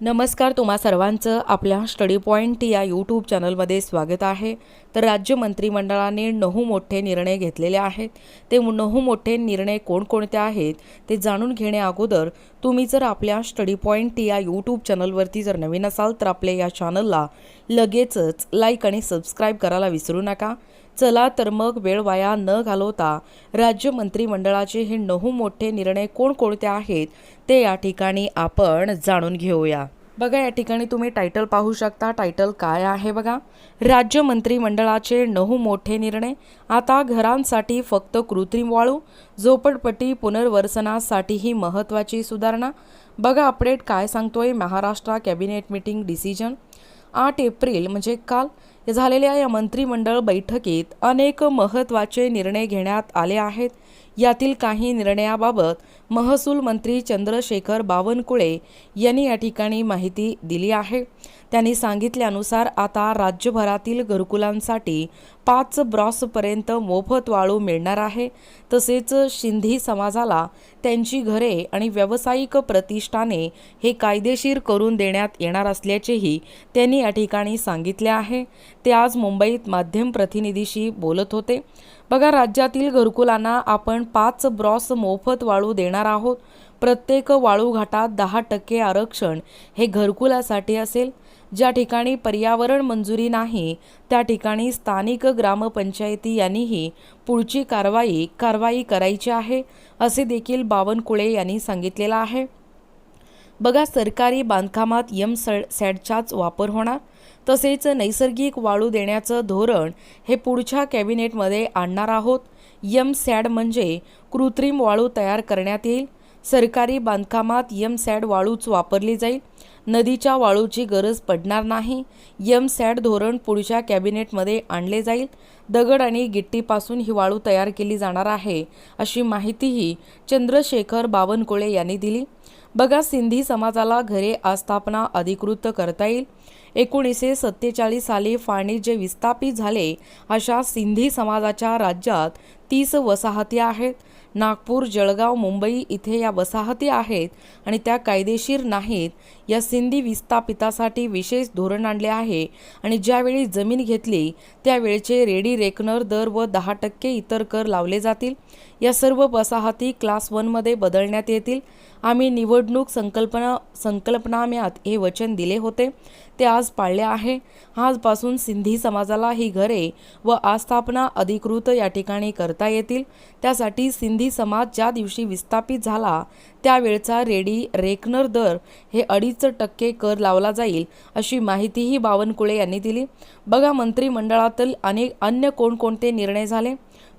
नमस्कार तुम्हा सर्वांचं आपल्या स्टडी पॉईंट या यूट्यूब चॅनलमध्ये स्वागत आहे. तर राज्य मंत्रिमंडळाने नऊ मोठे निर्णय घेतलेले आहेत. ते नऊ मोठे निर्णय कोणकोणते आहेत ते जाणून घेण्याअगोदर तुम्ही जर आपल्या स्टडी पॉईंट या यूट्यूब चॅनलवरती जर नवीन असाल तर आपल्या या चॅनलला लगेचच लाईक आणि सबस्क्राईब करायला विसरू नका. चला तर मग वेळ वाया न घालवता राज्य मंत्रिमंडळाचे हे नऊ मोठे निर्णय कोणकोणते आहेत ते या ठिकाणी आपण जाणून घेऊया. बघा या ठिकाणी तुम्ही टायटल पाहू शकता. टायटल काय आहे बघा? राज्य मंत्रिमंडळाचे नऊ मोठे निर्णय. आता घरांसाठी फक्त कृत्रिम वाळू झोपडपट्टी पुनर्वसनासाठीही महत्त्वाची सुधारणा. बघा अपडेट काय सांगतोय महाराष्ट्र कॅबिनेट मीटिंग डिसिजन आठ एप्रिल म्हणजे काल झालेल्या या मंत्रिमंडळ बैठकीत अनेक महत्त्वाचे निर्णय घेण्यात आले आहेत. यातील काही निर्णयाबाबत महसूल मंत्री चंद्रशेखर बावनकुळे यांनी या ठिकाणी माहिती दिली आहे. त्यांनी सांगितल्यानुसार आता राज्यभरातील घरकुलांसाठी पाच ब्रॉसपर्यंत मोफत वाळू मिळणार आहे. तसेच शिंधी समाजाला त्यांची घरे आणि व्यावसायिक प्रतिष्ठाने हे कायदेशीर करून देण्यात येणार असल्याचेही त्यांनी या ठिकाणी सांगितले आहे. ते आज मुंबईत माध्यम प्रतिनिधीशी बोलत होते. बघा राज्यातील घरकुलांना आपण पाच ब्रॉस मोफत वाळू देणार आहोत. प्रत्येक वाळू घाटात दहा टक्के आरक्षण हे घरकुलासाठी असेल. ज्या ठिकाणी पर्यावरण मंजुरी नाही त्या ठिकाणी स्थानिक ग्रामपंचायती यांनीही पुढची कारवाई कारवाई करायची आहे असे देखील बावनकुळे यांनी सांगितलेलं आहे. बघा सरकारी बांधकामात यम सॅडचाच वापर होणार. तसेच नैसर्गिक वाळू देण्याचं धोरण हे पुढच्या कॅबिनेटमध्ये आणणार आहोत. यम सॅड म्हणजे कृत्रिम वाळू तयार करण्यात येईल. सरकारी बांधकामात यम सॅड वाळूच वापरली जाईल. नदीच्या वाळूची गरज पडणार नाही. यम सॅड धोरण पुढच्या कॅबिनेटमध्ये आणले जाईल. दगड आणि गिट्टीपासून ही वाळू तयार केली जाणार आहे अशी माहितीही चंद्रशेखर बावनकुळे यांनी दिली. बघा सिंधी समाजाला घरे आस्थापना अधिकृत करता येईल. एकोणीसशे सत्तेचाळीस साली फाळणी जे विस्थापित झाले अशा सिंधी समाजाच्या राज्यात तीस वसाहती आहेत. नागपूर जळगाव मुंबई इथे या वसाहती आहेत आणि त्या कायदेशीर नाहीत. या सिंधी विस्थापितासाठी विशेष धोरण आणले आहे आणि ज्यावेळी जमीन घेतली त्यावेळचे रेडी रेकनर दर व दहा टक्के इतर कर लावले जातील. या सर्व वसाहती क्लास वनमध्ये बदलण्यात येतील. आम्ही निवडणूक संकल्पना संकल्पनाम्यात हे वचन दिले होते. ते आज पाळले आहे. आजपासून सिंधी समाजाला ही घरे व आस्थापना अधिकृत या ठिकाणी करता येतील. त्यासाठी सिंधी समाज ज्या दिवशी विस्थापित झाला त्यावेळचा रेडी रेकनर दर हे अडीच टक्के कर लावला जाईल अशी माहितीही बावनकुळे यांनी दिली. बघा मंत्रिमंडळातील अनेक अन्य कोणकोणते निर्णय झाले?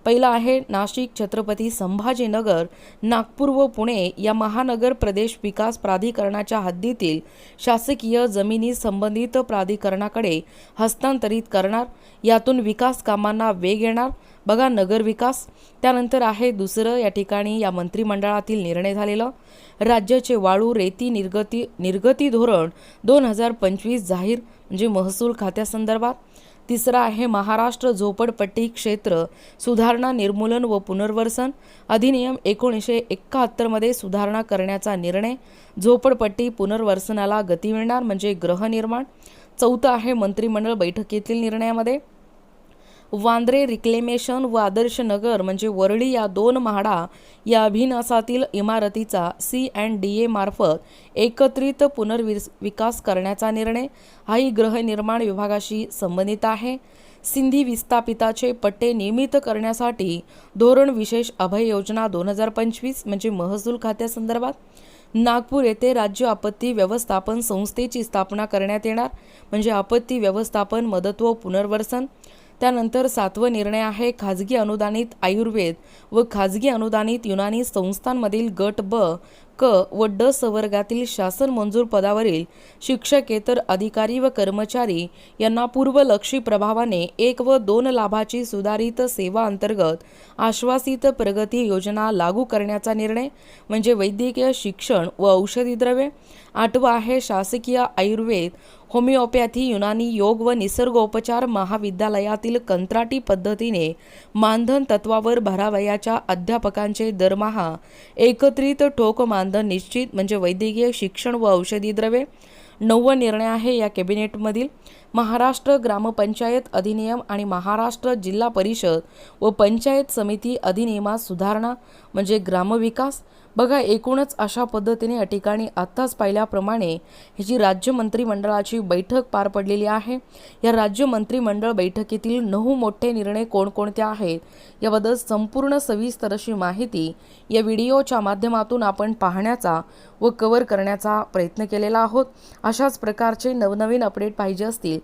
पहिला आहे नाशिक छत्रपती संभाजीनगर नागपूर व पुणे या महानगर प्रदेश विकास प्राधिकरणाच्या हद्दीतील शासकीय जमिनी संबंधित प्राधिकरणाकडे हस्तांतरित करणार. यातून विकास कामांना वेग येणार. बघा नगर विकास. त्यानंतर आहे दुसरं या ठिकाणी या मंत्रिमंडळातील निर्णय झालेलं. राज्याचे वाळू रेती निर्गती निर्गती धोरण दोन हजार पंचवीस जाहीर म्हणजे महसूल खात्यासंदर्भात. तिसरा आहे महाराष्ट्र झोपडपट्टी क्षेत्र सुधारणा निर्मूलन व पुनर्वसन. अधिनियम एकोणीसशे एकाहत्तरमध्ये सुधारणा करण्याचा निर्णय. झोपडपट्टी पुनर्वसनाला गती मिळणार म्हणजे गृहनिर्माण. चौथं आहे मंत्रिमंडळ बैठकीतील निर्णयामध्ये. वांद्रे रिक्लेमेशन व आदर्श नगर म्हणजे वरळी या दोन म्हाडा या अभिनासातील इमारतीचा सी अँड डी ए मार्फत एकत्रित पुनर्विस विकास करण्याचा निर्णय हाही गृहनिर्माण विभागाशी संबंधित आहे. सिंधी विस्थापिताचे पट्टे नियमित करण्यासाठी धोरण विशेष अभय योजना दोन हजार पंचवीस म्हणजे महसूल खात्यासंदर्भात नागपूर येथे राज्य आपत्ती व्यवस्थापन संस्थेची स्थापना करण्यात येणार म्हणजे आपत्ती व्यवस्थापन मदत व पुनर्वसन. त्यानंतर सातवा निर्णय आहे खाजगी अनुदानित आयुर्वेद व खाजगी अनुदानित युनानी संस्थांमधील गट ब क व ड सवर्गातील शासन मंजूर पदावरील शिक्षकेतर अधिकारी व कर्मचारी यांना पूर्वलक्षी प्रभावाने एक व दोन लाभाची सुधारित सेवा अंतर्गत आश्वासित प्रगती योजना लागू करण्याचा निर्णय म्हणजे वैद्यकीय शिक्षण व औषधी द्रव्ये. आठवं आहे शासकीय आयुर्वेद होमिओपॅथी युनानी योग व निसर्गोपचार महाविद्यालयातील कंत्राटी पद्धतीने मानधन तत्वावर भरावयाच्या अध्यापकांचे दरमहा एकत्रित ठोक मानधन निश्चित म्हणजे वैद्यकीय शिक्षण व औषधी द्रव्ये. नव्वद निर्णय आहे या कॅबिनेटमधील. महाराष्ट्र ग्रामपंचायत अधिनियम आणि महाराष्ट्र जिल्हा परिषद व पंचायत समिती अधिनियमात सुधारणा म्हणजे ग्रामविकास. बघा एकूणच अशा पद्धतीने या ठिकाणी आत्ताच पाहिल्याप्रमाणे ह्याची राज्य मंत्रिमंडळाची बैठक पार पडलेली आहे या राज्य मंत्रिमंडळ बैठकीतील नऊ मोठे निर्णय कोणकोणते आहेत याबद्दल संपूर्ण सविस्तर अशी माहिती या व्हिडिओच्या माध्यमातून आपण पाहण्याचा व कव्हर करण्याचा प्रयत्न केलेला आहोत. अशाच प्रकारचे नवनवीन अपडेट पाहिजे असतील